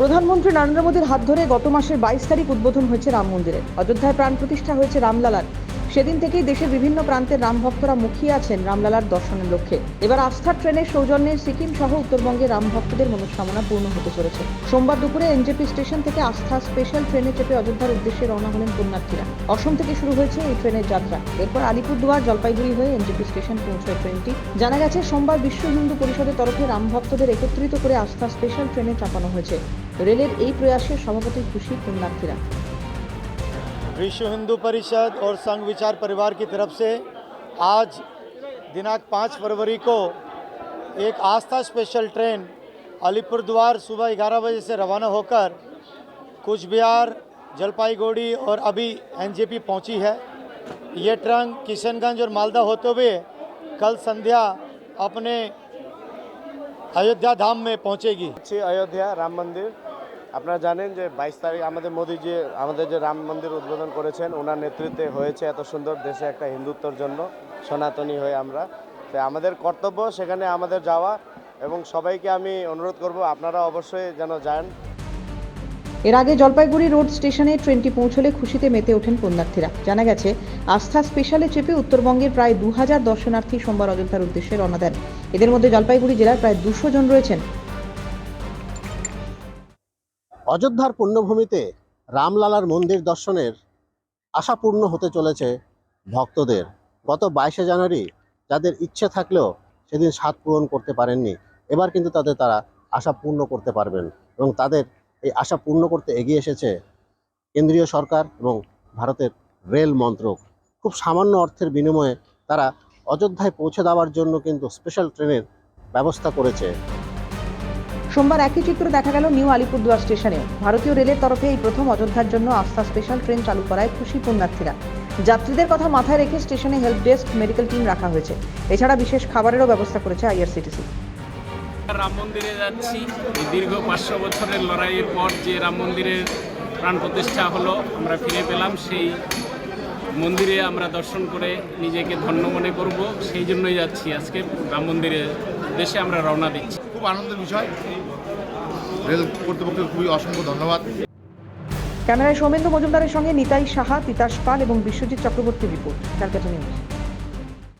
প্রধানমন্ত্রী নরেন্দ্র মোদীর হাত ধরে গত মাসের বাইশ তারিখ উদ্বোধন হয়েছে রাম মন্দিরের অযোধ্যায় প্রাণ প্রতিষ্ঠা হয়েছে রামলালার। সেদিন থেকেই দেশের বিভিন্ন প্রান্তের রাম ভক্তরা মুখিয়ে আছেন রামলালার দর্শনের লক্ষ্যে। এবার আস্থার ট্রেনের সৌজন্যে সিকিম সহ উত্তরবঙ্গে রাম ভক্তদের মনস্কামনা পূর্ণ হতে চলেছে। সোমবার দুপুরে এনজেপি স্টেশন থেকে আস্থা স্পেশাল ট্রেনে চেপে অযোধ্যার উদ্দেশ্যে রওনা হলেন পুণ্যার্থীরা। অসম থেকে শুরু হয়েছে এই ট্রেনের যাত্রা। এরপর আলিপুরদুয়ার, জলপাইগুড়ি হয়ে এনজেপি স্টেশন পৌঁছয় ট্রেনটি। জানা গেছে, সোমবার বিশ্ব হিন্দু পরিষদের তরফে রাম ভক্তদের একত্রিত করে আস্থা স্পেশাল ট্রেনে চাপানো হয়েছে। রেলের এই প্রয়াসে সভাপতি খুশি পুণ্যার্থীরা। विश्व हिंदू परिषद और संघ विचार परिवार की तरफ़ से आज दिनांक पाँच फरवरी को एक आस्था स्पेशल ट्रेन अलीपुर द्वार सुबह ग्यारह बजे से रवाना होकर कुछ बिहार जलपाईगुड़ी और अभी एनजेपी पहुँची है। ये ट्रेन किशनगंज और मालदा होते हुए कल संध्या अपने अयोध्या धाम में पहुंचेगी। अयोध्या, राम मंदिर। আপনারা জানেন যে বাইশ তারিখ আমাদের মোদী যে আমাদের যে রাম মন্দির উদ্বোধন করেছেন, ওনার নেতৃত্বে হয়েছে এত সুন্দর দেশে একটা হিন্দুত্বর জন্য, সনাতনী হয়ে আমরা। তো আমাদের কর্তব্য সেখানে আমাদের যাওয়া এবং সবাইকে আমি অনুরোধ করব, আপনারা অবশ্যই যেন যান। এর আগে জলপাইগুড়ি রোড স্টেশনে ট্রেনটি পৌঁছলে খুশিতে মেতে ওঠেন পুণ্যার্থীরা। জানা গেছে, আস্থা স্পেশালে চেপে উত্তরবঙ্গের প্রায় দু হাজার দর্শনার্থী সোমবার অযোধ্যার উদ্দেশ্যে রওনা দেন। এদের মধ্যে জলপাইগুড়ি জেলার প্রায় দুশো জন রয়েছেন। অযোধ্যার পুণ্যভূমিতে রামলালার মন্দির দর্শনের আশা পূর্ণ হতে চলেছে ভক্তদের। গত বাইশে জানুয়ারি যাদের ইচ্ছে থাকলেও সেদিন স্বাদ পূরণ করতে পারেননি, এবার কিন্তু তাদের তারা আশা পূর্ণ করতে পারবেন এবং তাদের এই আশা পূর্ণ করতে এগিয়ে এসেছে কেন্দ্রীয় সরকার এবং ভারতের রেল মন্ত্রক। খুব সামান্য অর্থের বিনিময়ে তারা অযোধ্যায় পৌঁছে দেওয়ার জন্য কিন্তু স্পেশাল ট্রেনের ব্যবস্থা করেছে। সোমবার একই চিত্র দেখা গেল নিউ আলিপুরদুয়ার স্টেশনে। ভারতীয় রেলের তরফে এই প্রথম অযোধ্যার জন্য আস্থা স্পেশাল ট্রেন চালু করায় খুশি পুণ্যার্থীরা। যাত্রীদের কথা মাথায় রেখে স্টেশনে হেল্প ডেস্ক মেডিকেল টিম রাখা হয়েছে। এছাড়া বিশেষ খাবারেরও ব্যবস্থা করেছে আইআরসিটিসি। রাম মন্দিরে যাচ্ছি। দীর্ঘ পাঁচশো বছরের লড়াইয়ের পর যে রাম মন্দিরের প্রাণ প্রতিষ্ঠা হলো, আমরা ফিরে পেলাম। সেই মন্দিরে আমরা দর্শন করে নিজেকে ধন্য মনে করব। সেই জন্যই যাচ্ছি আজকে রাম মন্দিরে। দেশে আমরা রওনা দিচ্ছি। খুব আনন্দের বিষয়। রেল কর্তৃপক্ষের খুবই অসংখ্য ধন্যবাদ। ক্যামেরায় সৌমেন্দ্র মজুমদারের সঙ্গে নিতাই সাহা তিতাস পাল এবং বিশ্বজিৎ চক্রবর্তী রিপোর্ট। ক্যালকাটা নিউজ।